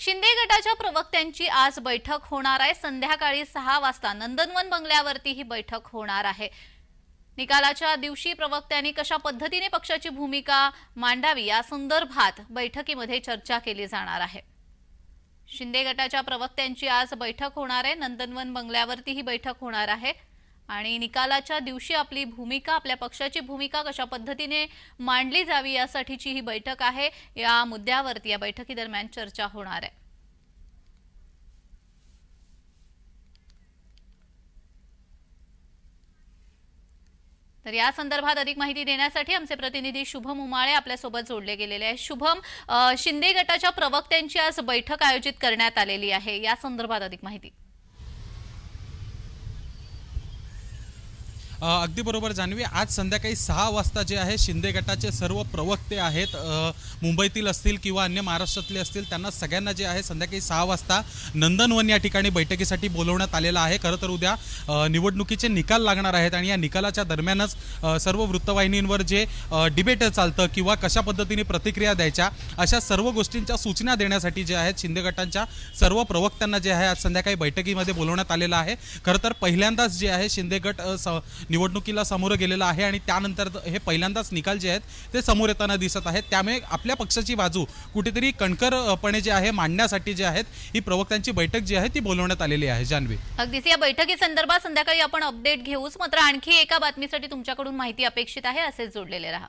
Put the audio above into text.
शिंदे गटाच्या प्रवक्त्यांची आज बैठक होणार आहे. संध्याकाळी सहा वाजता नंदनवन बंगल्यावरती ही बैठक होणार आहे. निकालाच्या दिवशी प्रवक्त्यांनी कशा पद्धतीने पक्षाची भूमिका मांडावी या संदर्भात बैठकीमध्ये चर्चा केली जाणार आहे. शिंदे गटाच्या प्रवक्त्यांची आज बैठक होणार आहे. नंदनवन बंगल्यावरती ही बैठक होणार आहे. आणि निकालाच्या दिवशी आपली भूमिका आपल्या पक्षाची भूमिका कशा पद्धतीने मांडली जावी यासाठीची ही बैठक आहे. या मुद्द्यावरती या बैठकीदरम्यान चर्चा होणार आहे. तर या संदर्भात अधिक माहिती देण्यासाठी आमचे प्रतिनिधी शुभम उमाळे आपल्यासोबत जोडले गेलेले आहेत. शुभम शिंदे गटाच्या प्रवक्त्यांची आज बैठक आयोजित करण्यात आलेली आहे. या संदर्भात अधिक माहिती. अगदी बरोबर जान्हवी. आज संध्याकाळी सहा वाजता जे आहे शिंदे गटाचे सर्व प्रवक्ते आहेत मुंबईतील असतील किंवा अन्य महाराष्ट्रातले असतील त्यांना सगळ्यांना जे आहे संध्याकाळी सहा वाजता नंदनवन या ठिकाणी बैठकीसाठी बोलवण्यात आलेलं आहे. खरं तर उद्या निवडणुकीचे निकाल लागणार आहेत आणि या निकालाच्या दरम्यानच सर्व वृत्तवाहिनींवर जे डिबेट चालतं किंवा कशा पद्धतीने प्रतिक्रिया द्यायच्या अशा सर्व गोष्टींच्या सूचना देण्यासाठी जे आहेत शिंदे गटांच्या सर्व प्रवक्त्यांना जे आहे आज संध्याकाळी बैठकीमध्ये बोलवण्यात आलेलं आहे. खरं तर पहिल्यांदाच जे आहे शिंदे गट स- निवडणुकीला सामोरं गेलेलं आहे आणि त्यानंतर हे पहिल्यांदाच निकाल जे आहेत ते समोर येताना दिसत आहेत. त्यामुळे आपल्या पक्षाची बाजू कुठेतरी कणकरपणे जे आहे मांडण्यासाठी जे आहेत ही प्रवक्त्यांची बैठक जी आहे ती बोलवण्यात आलेली आहे. जान्हवी अगदीच. या बैठकी संदर्भात संध्याकाळी आपण अपडेट घेऊच मात्र आणखी एका बातमीसाठी तुमच्याकडून माहिती अपेक्षित आहे असेच जोडलेले राहा.